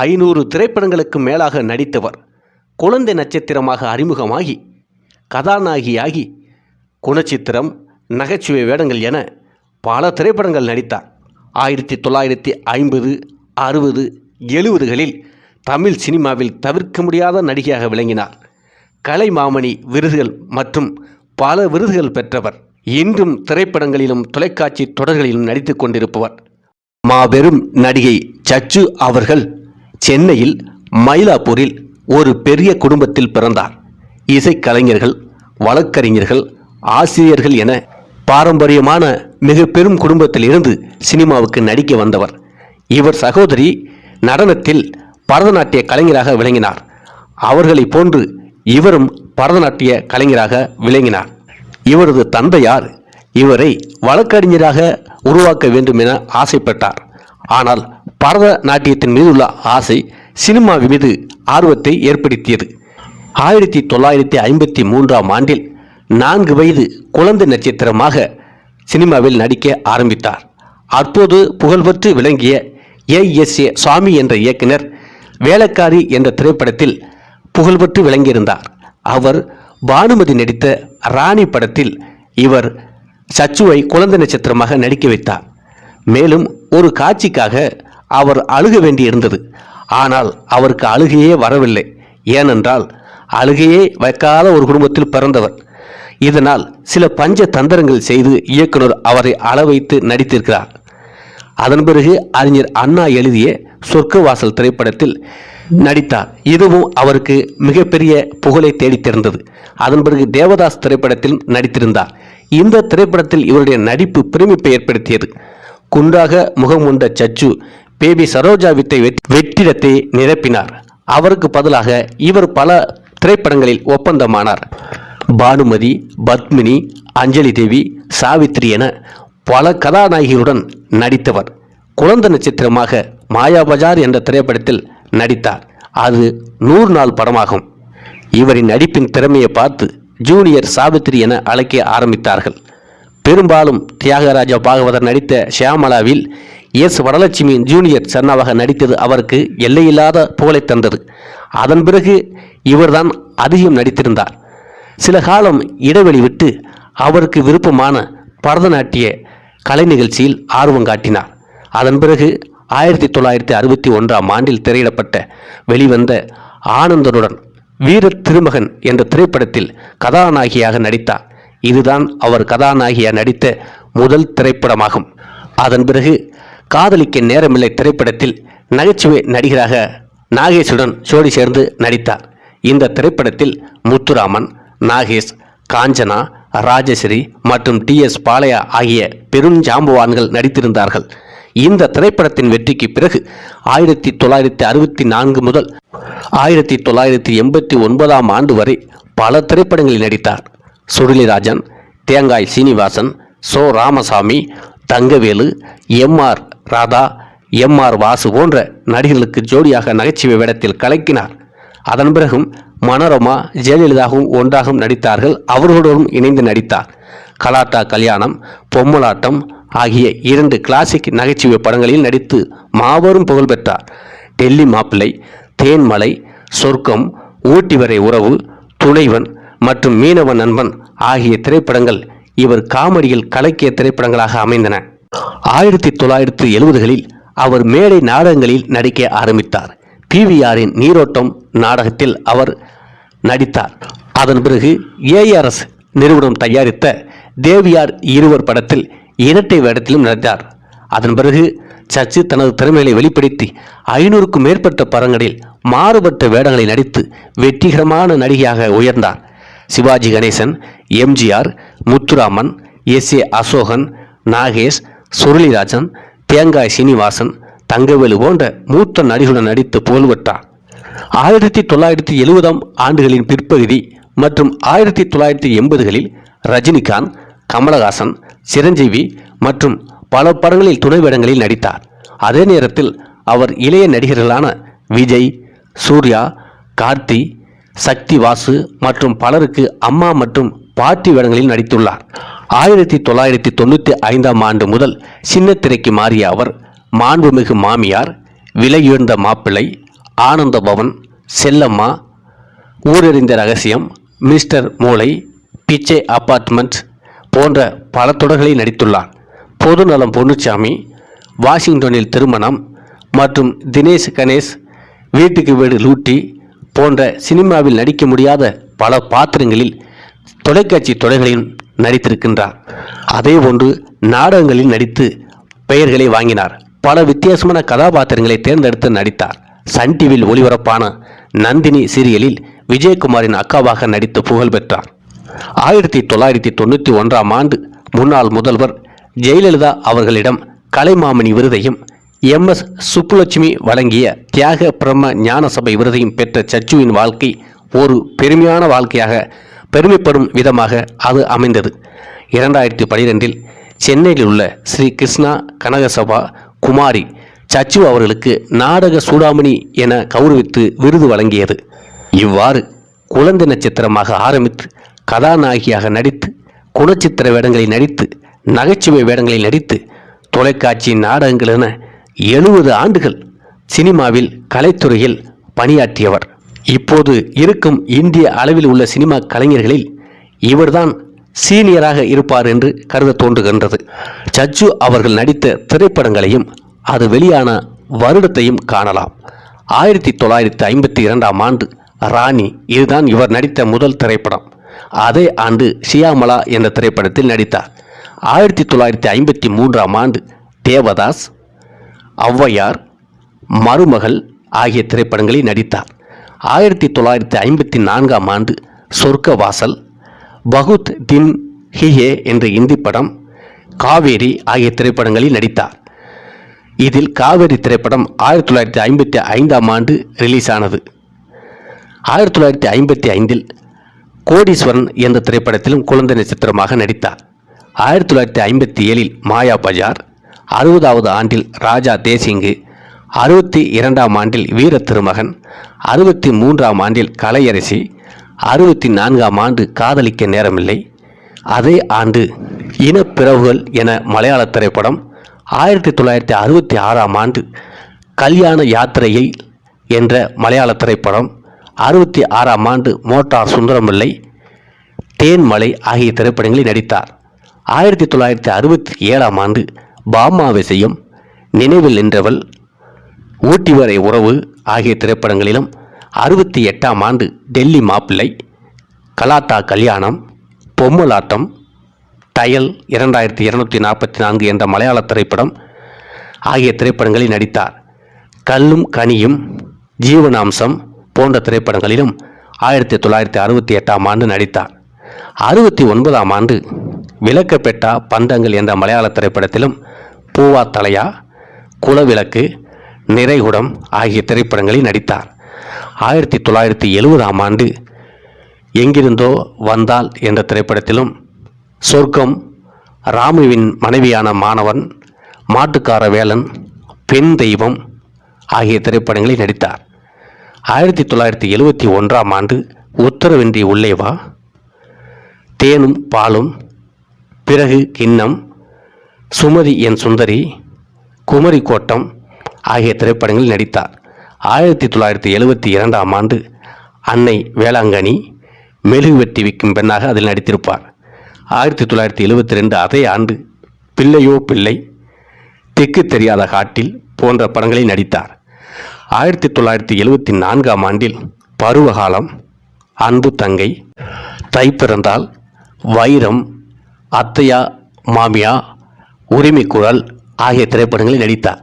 ஐநூறு திரைப்படங்களுக்கு மேலாக நடித்தவர். குழந்தை நட்சத்திரமாக அறிமுகமாகி கதாநாயகியாகி குணச்சித்திரம் நகைச்சுவை வேடங்கள் என பல திரைப்படங்கள் நடித்தார். ஆயிரத்தி தொள்ளாயிரத்தி ஐம்பது அறுபது எழுபதுகளில் தமிழ் சினிமாவில் தவிர்க்க முடியாத நடிகையாக விளங்கினார். கலை மாமணி விருதுகள் மற்றும் பல விருதுகள் பெற்றவர். இன்றும் திரைப்படங்களிலும் தொலைக்காட்சி தொடர்களிலும் நடித்துக் கொண்டிருப்பவர். மாபெரும் நடிகை சச்சு அவர்கள் சென்னையில் மயிலாப்பூரில் ஒரு பெரிய குடும்பத்தில் பிறந்தார். இசைக்கலைஞர்கள் வழக்கறிஞர்கள் ஆசிரியர்கள் என பாரம்பரியமான மிக பெரும் குடும்பத்தில் இருந்து சினிமாவுக்கு நடிக்க வந்தவர். இவர் சகோதரி நடனத்தில் பரதநாட்டிய கலைஞராக விளங்கினார். அவர்களைப் போன்று இவரும் பரதநாட்டிய கலைஞராக விளங்கினார். இவரது தந்தையார் இவரை வழக்கறிஞராக உருவாக்க வேண்டும் என ஆசைப்பட்டார். ஆனால் பரதநாட்டியத்தின் மீதுள்ள ஆசை சினிமாவின் மீது ஆர்வத்தை ஏற்படுத்தியது. ஆயிரத்தி தொள்ளாயிரத்தி ஐம்பத்தி மூன்றாம் ஆண்டில் நான்கு வயது குழந்தை நட்சத்திரமாக சினிமாவில் நடிக்க ஆரம்பித்தார். அப்போது புகழ்பெற்று விளங்கிய ஏ. எஸ். ஏ. சுவாமி என்ற இயக்குனர் வேலைக்காரி என்ற திரைப்படத்தில் புகழ்பெற்று விளங்கியிருந்தார். அவர் பானுமதி நடித்த ராணி படத்தில் இவர் சச்சுவை குழந்தை நட்சத்திரமாக நடிக்க வைத்தார். மேலும் ஒரு காட்சிக்காக அவர் அழுக வேண்டியிருந்தது. ஆனால் அவருக்கு அழுகையே வரவில்லை. ஏனென்றால் அழுகையே வைக்காத ஒரு குடும்பத்தில் பிறந்தவர். இதனால் சில பஞ்ச தந்திரங்கள் செய்து இயக்குனர் அவரை அள வைத்து நடித்திருக்கிறார். அதன் பிறகு அறிஞர் அண்ணா எழுதிய சொர்க்கவாசல் திரைப்படத்தில் நடித்தார். இதுவும் அவருக்கு மிகப்பெரிய புகழை தேடித்திருந்தது. அதன் பிறகு தேவதாஸ் திரைப்படத்தில் நடித்திருந்தார். இந்த திரைப்படத்தில் இவருடைய நடிப்பு பிரமிப்பை ஏற்படுத்தியது. குன்றாக முகம் கொண்ட சச்சு பேபி சரோஜா வித்தை வெட்- வெற்றிடத்தை நிரப்பினார். அவருக்கு பதிலாக இவர் பல திரைப்படங்களில் ஒப்பந்தமானார். பானுமதி பத்மினி அஞ்சலி தேவி சாவித்ரி என பல கதாநாயகிகளுடன் நடித்தவர். குழந்தை நட்சத்திரமாக மாயாபஜார் என்ற திரைப்படத்தில் நடித்தார். அது நூறு நாள் படமாகும். இவரின் நடிப்பின் திறமையை பார்த்து ஜூனியர் சாவித்ரி என அழைக்க ஆரம்பித்தார்கள். பெரும்பாலும் தியாகராஜ பாகவதர் நடித்த ஷியாமலாவில் எஸ் வரலட்சுமி ஜூனியர் சன்னாவாக நடித்தது அவருக்கு எல்லையில்லாத புகழைத் தந்தது. அதன் பிறகு இவர்தான் அதிகம் நடித்திருந்தார். சில காலம் இடைவெளி விட்டு அவருக்கு விருப்பமான பரதநாட்டிய கலை நிகழ்ச்சியில் ஆர்வம் காட்டினார். அதன் பிறகு ஆயிரத்தி தொள்ளாயிரத்தி அறுபத்தி ஒன்றாம் ஆண்டில் திரையிடப்பட்ட வெளிவந்த ஆனந்தனுடன் வீர திருமகன் என்ற திரைப்படத்தில் கதாநாயகியாக நடித்தார். இதுதான் அவர் கதாநாயகியாக நடித்த முதல் திரைப்படமாகும். அதன் பிறகு காதலிக்க நேரமில்லை திரைப்படத்தில் நகைச்சுவை நடிகராக நாகேஷுடன் ஜோடி சேர்ந்து நடித்தார். இந்த திரைப்படத்தில் முத்துராமன் நாகேஷ் காஞ்சனா ராஜஸ்ரீ மற்றும் டி எஸ் பாளையா ஆகிய பெருஞ்சாம்பவான்கள் நடித்திருந்தார்கள். இந்த திரைப்படத்தின் வெற்றிக்கு பிறகு ஆயிரத்தி தொள்ளாயிரத்தி அறுபத்தி நான்கு முதல் ஆயிரத்தி தொள்ளாயிரத்தி எண்பத்தி ஒன்பதாம் ஆண்டு வரை பல திரைப்படங்களில் நடித்தார். Surulirajan Thengai Srinivasan Cho. Ramasamy Thangavelu M R Radha M R Vasu போன்ற நடிகர்களுக்கு ஜோடியாக நகைச்சுவை வேடத்தில் கலக்கினார். அதன் பிறகும் மனோரமா ஜெயலலிதாவும் ஒன்றாகவும் நடித்தார்கள். அவர்களுடன் இணைந்து நடித்தார். கலாட்டா கல்யாணம் பொம்மலாட்டம் ஆகிய இரண்டு கிளாசிக் நகைச்சுவை படங்களில் நடித்து மாபெரும் புகழ் பெற்றார். டெல்லி மாப்பிள்ளை தேன்மலை சொர்க்கம் ஊட்டி வரை உறவு துணைவன் மற்றும் மீனவன் நண்பன் ஆகிய திரைப்படங்கள் இவர் காமெடியில் கலக்கிய திரைப்படங்களாக அமைந்தன. ஆயிரத்தி தொள்ளாயிரத்தி எழுபதுகளில் அவர் மேடை நாடகங்களில் நடிக்க ஆரம்பித்தார். பிவிஆரின் நீரோட்டம் நாடகத்தில் அவர் நடித்தார். அதன் பிறகு ஏஆர்எஸ் நிறுவனம் தயாரித்த தேவியார் இருவர் படத்தில் இரட்டை வேடத்திலும் நடித்தார். அதன் பிறகு சச்சி தனது திறமைகளை வெளிப்படுத்தி ஐநூறுக்கும் மேற்பட்ட படங்களில் மாறுபட்ட வேடங்களை நடித்து வெற்றிகரமான நடிகையாக உயர்ந்தார். Sivaji Ganesan MGR Muthuraman S A Asokan Nagesh Surulirajan Thengai Srinivasan Thangavelu போன்ற மூத்த நடிகருடன் நடித்து புகழ்பெற்றார். ஆயிரத்தி தொள்ளாயிரத்தி எழுபதாம் ஆண்டுகளின் பிற்பகுதி மற்றும் ஆயிரத்தி தொள்ளாயிரத்தி எண்பதுகளில் ரஜினிகாந்த் கமலஹாசன் சிரஞ்சீவி மற்றும் பல படங்களில் துணை வேடங்களில் நடித்தார். அதே நேரத்தில் அவர் இளைய நடிகர்களான விஜய் சூர்யா கார்த்தி சக்தி வாசு மற்றும் பலருக்கு அம்மா மற்றும் பாட்டி வேடங்களில் நடித்துள்ளார். ஆயிரத்தி தொள்ளாயிரத்தி தொண்ணூற்றி ஐந்தாம் ஆண்டு முதல் சின்ன திரைக்கு மாறிய அவர் மாண்புமிகு மாமியார் விலையுயர்ந்த மாப்பிள்ளை ஆனந்த பவன் செல்லம்மா ஊரறிந்த ரகசியம் மிஸ்டர் மூளை பிச்சை அப்பார்ட்மெண்ட் போன்ற பல தொடர்களில் நடித்துள்ளார். பொதுநலம் பொன்னுச்சாமி வாஷிங்டனில் திருமணம் மற்றும் தினேஷ் கணேஷ் வீட்டுக்கு வீடு லூட்டி போன்ற சினிமாவில் நடிக்க முடியாத பல பாத்திரங்களில் தொலைக்காட்சி தொடர்களிலும் நடித்திருக்கின்றார். அதே போன்று நாடகங்களில் நடித்து பெயர்களை வாங்கினார். பல வித்தியாசமான கதாபாத்திரங்களை தேர்ந்தெடுத்து நடித்தார். சன் டிவியில் ஒளிபரப்பான நந்தினி சீரியலில் விஜயகுமாரின் அக்காவாக நடித்து புகழ் பெற்றார். ஆயிரத்தி தொள்ளாயிரத்தி தொண்ணூற்றி ஒன்றாம் ஆண்டு முன்னாள் முதல்வர் ஜெயலலிதா அவர்களிடம் கலைமாமணி விருதையும் எம் எஸ் சுப்புலட்சுமி வழங்கிய தியாக பிரம்ம ஞான சபை விருதையும் பெற்ற சச்சுவின் வாழ்க்கை ஒரு பெருமையான வாழ்க்கையாக பெருமைப்படும் விதமாக அது அமைந்தது. இரண்டாயிரத்தி பனிரெண்டில் சென்னையில் உள்ள ஸ்ரீ கிருஷ்ணா கனகசபா குமாரி சச்சு அவர்களுக்கு நாடக சூடாமணி என கௌரவித்து விருது வழங்கியது. இவ்வாறு குழந்தை நட்சத்திரமாக ஆரம்பித்து கதாநாயகியாக நடித்து குணச்சித்திர வேடங்களில் நடித்து நகைச்சுவை வேடங்களில் நடித்து தொலைக்காட்சி நாடகங்கள் என எழுபது ஆண்டுகள் சினிமாவில் கலைத்துறையில் பணியாற்றியவர். இப்போது இருக்கும் இந்திய அளவில் உள்ள சினிமா கலைஞர்களில் இவர்தான் சீனியராக இருப்பார் என்று கருத தோன்றுகின்றது. சஜ்ஜு அவர்கள் நடித்த திரைப்படங்களையும் அது வெளியான வருடத்தையும் காணலாம். ஆயிரத்தி தொள்ளாயிரத்தி ஐம்பத்தி இரண்டாம் ஆண்டு ராணி இதுதான் இவர் நடித்த முதல் திரைப்படம். அதே ஆண்டு ஷியாமலா என்ற திரைப்படத்தில் நடித்தார். ஆயிரத்தி தொள்ளாயிரத்தி ஐம்பத்தி மூன்றாம் ஆண்டு தேவதாஸ் ஔவையார் மருமகள் ஆகிய திரைப்படங்களில் நடித்தார். ஆயிரத்தி தொள்ளாயிரத்தி ஐம்பத்தி நான்காம் ஆண்டு சொர்க்க வாசல் பகுத் தின் ஹிஹே என்ற இந்தி படம் காவேரி ஆகிய திரைப்படங்களில் நடித்தார். இதில் காவேரி திரைப்படம் ஆயிரத்தி தொள்ளாயிரத்தி ஐம்பத்தி ஐந்தாம் ஆண்டு ரிலீஸ் ஆனது ஆயிரத்தி தொள்ளாயிரத்தி ஐம்பத்தி ஐந்தில் கோடீஸ்வரன் என்ற திரைப்படத்திலும் குழந்தை நட்சத்திரமாக நடித்தார். ஆயிரத்தி தொள்ளாயிரத்தி ஐம்பத்தி ஏழில் மாயா பஜார் அறுபதாவது ஆண்டில் ராஜா தேசிங்கு அறுபத்தி இரண்டாம் ஆண்டில் வீர திருமகன் அறுபத்தி மூன்றாம் ஆண்டில் கலையரசி அறுபத்தி நான்காம் ஆண்டு காதலிக்க நேரமில்லை. அதே ஆண்டு இனப்பிறவுகள் என மலையாள திரைப்படம் ஆயிரத்தி தொள்ளாயிரத்தி அறுபத்தி ஆறாம் ஆண்டு கல்யாண யாத்திரையை என்ற மலையாள திரைப்படம் அறுபத்தி ஆறாம் ஆண்டு மோட்டார் சுந்தரமில்லை தேன்மலை ஆகிய திரைப்படங்களில் நடித்தார். ஆயிரத்தி தொள்ளாயிரத்தி அறுபத்தி ஏழாம் ஆண்டு பாமா விஷயம் நினைவில் நின்றவள் ஊட்டி வரை உறவு ஆகிய திரைப்படங்களிலும் அறுபத்தி எட்டாம் ஆண்டு டெல்லி மாப்பிள்ளை கலாத்தா கல்யாணம் பொம்மலாட்டம் டயல் இரண்டாயிரத்தி இருநூற்றி நாற்பத்தி நான்கு என்ற மலையாள திரைப்படம் ஆகிய திரைப்படங்களில் நடித்தார். கல்லும் கனியும் ஜீவனாம்சம் போன்ற திரைப்படங்களிலும் ஆயிரத்தி தொள்ளாயிரத்தி அறுபத்தி எட்டாம் ஆண்டு நடித்தார். அறுபத்தி ஒன்பதாம் ஆண்டு விளக்கப்பெட்டா பந்தங்கள் என்ற மலையாள திரைப்படத்திலும் பூவா தலையா குலவிளக்கு நிறைகுடம் ஆகிய திரைப்படங்களில் நடித்தார். ஆயிரத்தி தொள்ளாயிரத்தி எழுபதாம் ஆண்டு எங்கிருந்தோ வந்தால் என்ற திரைப்படத்திலும் சொர்க்கம் ராமுவின் மனைவியான மாணவன் மாட்டுக்கார வேலன் பெண் தெய்வம் ஆகிய திரைப்படங்களில் நடித்தார். ஆயிரத்தி தொள்ளாயிரத்தி எழுபத்தி ஒன்றாம் ஆண்டு உத்தரவின்றி உள்ளே வா. தேனும் பாலும் பிறகு கிண்ணம் சுமதி என் சுந்தரி குமரி கோட்டம் ஆகிய திரைப்படங்களில் நடித்தார். ஆயிரத்தி தொள்ளாயிரத்தி எழுபத்தி இரண்டாம் ஆண்டு அன்னை வேளாங்கண்ணி மெழுகு வெட்டி விற்கும் பெண்ணாக அதில் நடித்திருப்பார். ஆயிரத்தி தொள்ளாயிரத்தி எழுபத்தி ரெண்டு அதே ஆண்டு பிள்ளையோ பிள்ளை திக்கு தெரியாத காட்டில் போன்ற படங்களில் நடித்தார். ஆயிரத்தி தொள்ளாயிரத்தி எழுபத்தி நான்காம் ஆண்டில் பருவகாலம் அன்பு தங்கை தை பிறந்தால் வைரம் அத்தையா மாமியா உரிமை குரல் ஆகிய திரைப்படங்களில் நடித்தார்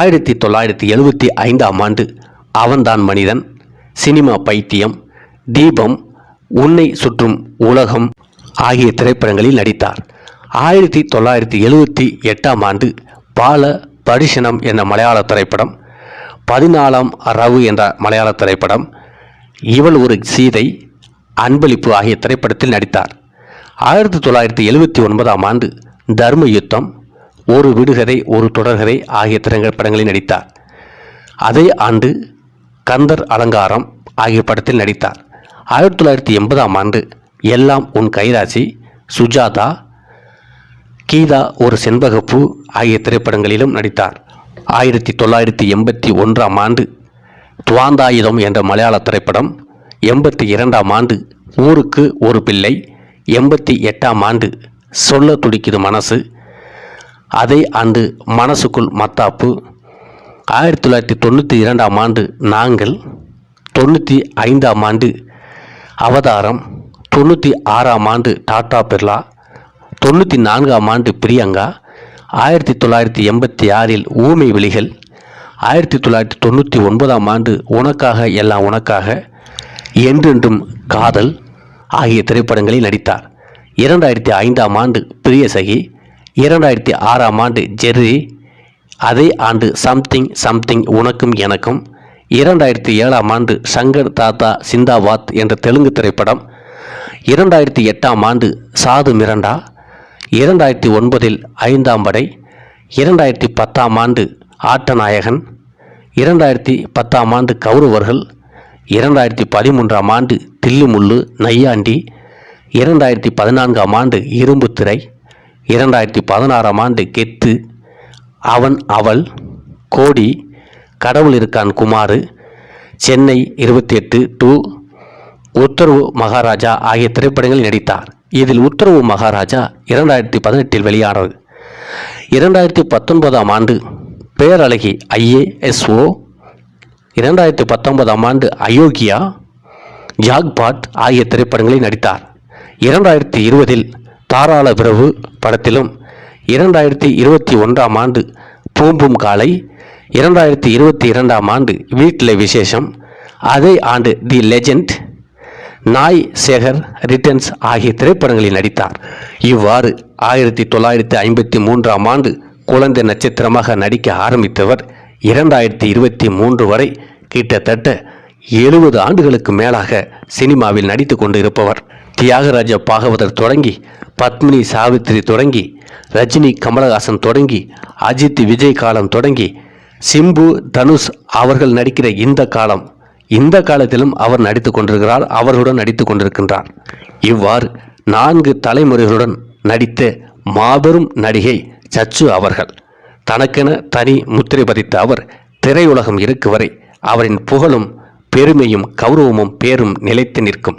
ஆயிரத்தி தொள்ளாயிரத்தி எழுபத்தி ஐந்தாம் ஆண்டு அவன்தான் மனிதன் சினிமா பைத்தியம் தீபம் உன்னை சுற்றும் உலகம் ஆகிய திரைப்படங்களில் நடித்தார். ஆயிரத்தி தொள்ளாயிரத்தி எழுபத்தி எட்டாம் ஆண்டு பால பரிசனம் என்ற மலையாள திரைப்படம் பதினாலாம் ரவு என்ற மலையாள திரைப்படம் இவள் ஒரு சீதை அன்பளிப்பு ஆகிய திரைப்படத்தில் நடித்தார். ஆயிரத்தி தொள்ளாயிரத்தி எழுபத்தி ஒன்பதாம் ஆண்டு தர்ம யுத்தம் ஒரு விடுகதை ஒரு தொடர்கதை ஆகிய திரைப்படங்களில் நடித்தார். அதே ஆண்டு கந்தர் அலங்காரம் ஆகிய படத்தில் நடித்தார். ஆயிரத்தி தொள்ளாயிரத்தி எண்பதாம் ஆண்டு எல்லாம் உன் கைராசி சுஜாதா கீதா ஒரு செண்பகப்பூ ஆகிய திரைப்படங்களிலும் நடித்தார். ஆயிரத்தி தொள்ளாயிரத்தி எண்பத்தி ஒன்றாம் ஆண்டு துவாந்தாயுதம் என்ற மலையாள திரைப்படம் எண்பத்தி இரண்டாம் ஆண்டு ஊருக்கு ஒரு பிள்ளை எண்பத்தி எட்டாம் ஆண்டு சொல்ல துடிக்குது மனசு. அதே ஆண்டு மனசுக்குள் மத்தாப்பு. ஆயிரத்தி தொள்ளாயிரத்தி தொண்ணூற்றி இரண்டாம் ஆண்டு நாங்கள் தொண்ணூற்றி ஐந்தாம் ஆண்டு அவதாரம் தொண்ணூற்றி ஆறாம் ஆண்டு டாடா பிர்லா தொண்ணூற்றி நான்காம் ஆண்டு பிரியங்கா ஆயிரத்தி தொள்ளாயிரத்தி எண்பத்தி ஆறில் ஊமை விழிகள் ஆயிரத்தி தொள்ளாயிரத்தி தொண்ணூற்றி ஒன்பதாம் ஆண்டு உனக்காக எல்லாம் உனக்காக என்றென்றும் காதல் ஆகிய திரைப்படங்களில் நடித்தார். இரண்டாயிரத்தி ஐந்தாம் ஆண்டு பிரியசகி இரண்டாயிரத்தி ஆறாம் ஆண்டு ஜெர்ரி அதே ஆண்டு சம்திங் சம்திங் உனக்கும் எனக்கும் இரண்டாயிரத்தி ஏழாம் ஆண்டு சங்கர் தாத்தா சிந்தாபாத் என்ற தெலுங்கு திரைப்படம் இரண்டாயிரத்தி எட்டாம் ஆண்டு சாது மிரண்டா இரண்டாயிரத்தி ஒன்பதில் ஐந்தாம் படை இரண்டாயிரத்தி பத்தாம் ஆண்டு ஆட்டநாயகன் இரண்டாயிரத்தி பத்தாம் ஆண்டு கௌரவர்கள் இரண்டாயிரத்தி பதிமூன்றாம் ஆண்டு தில்லுமுள்ளு நையாண்டி இரண்டாயிரத்தி பதினான்காம் ஆண்டு இரும்பு திரை இரண்டாயிரத்தி பதினாறாம் ஆண்டு கெத்து அவன் அவள் கோடி கடவுள் இருக்கான் குமார் சென்னை இருபத்தி எட்டு டூ உத்தரவு மகாராஜா ஆகிய திரைப்படங்களில் நடித்தார். இதில் உத்தரவு மகாராஜா இரண்டாயிரத்தி பதினெட்டில் வெளியானது. இரண்டாயிரத்தி பத்தொன்பதாம் ஆண்டு பேரழகி ஐஏஎஸ்ஓ இரண்டாயிரத்தி பத்தொன்பதாம் ஆண்டு அயோக்கியா ஜாக்பாட் ஆகிய திரைப்படங்களில் நடித்தார். இரண்டாயிரத்தி இருபதில் தாராள பிரபு படத்திலும் இரண்டாயிரத்தி இருபத்தி ஒன்றாம் ஆண்டு பூம்பும் காலை இரண்டாயிரத்தி இருபத்தி இரண்டாம் ஆண்டு வீட்டில் விசேஷம் அதே ஆண்டு தி லெஜெண்ட் நாய் சேகர் ரிட்டர்ன்ஸ் ஆகிய திரைப்படங்களில் நடித்தார். இவ்வாறு ஆயிரத்தி தொள்ளாயிரத்தி ஐம்பத்தி மூன்றாம் ஆண்டு குழந்தை நட்சத்திரமாக நடிக்க ஆரம்பித்தவர் இரண்டாயிரத்தி இருபத்தி மூன்று வரை கிட்டத்தட்ட எழுபது ஆண்டுகளுக்கு மேலாக சினிமாவில் நடித்து கொண்டு இருப்பவர் தியாகராஜ பாகவதர் தொடங்கி பத்மினி சாவித்திரி தொடங்கி ரஜினி கமலஹாசன் தொடங்கி அஜித் விஜய் காலம் தொடங்கி சிம்பு தனுஷ் அவர்கள் நடிக்கிற இந்த காலம் இந்த காலத்திலும் அவர் நடித்து கொண்டிருக்கிறார் அவர்களுடன் நடித்து கொண்டிருக்கின்றார். இவ்வாறு நான்கு தலைமுறைகளுடன் நடித்த மாபெரும் நடிகை சச்சு அவர்கள் தனக்கென தனி முத்திரை பதித்த அவர் திரையுலகம் இருக்கு வரை அவரின் புகழும் பெருமையும் கௌரவமும் பேரும் நிலைத்து நிற்கும்.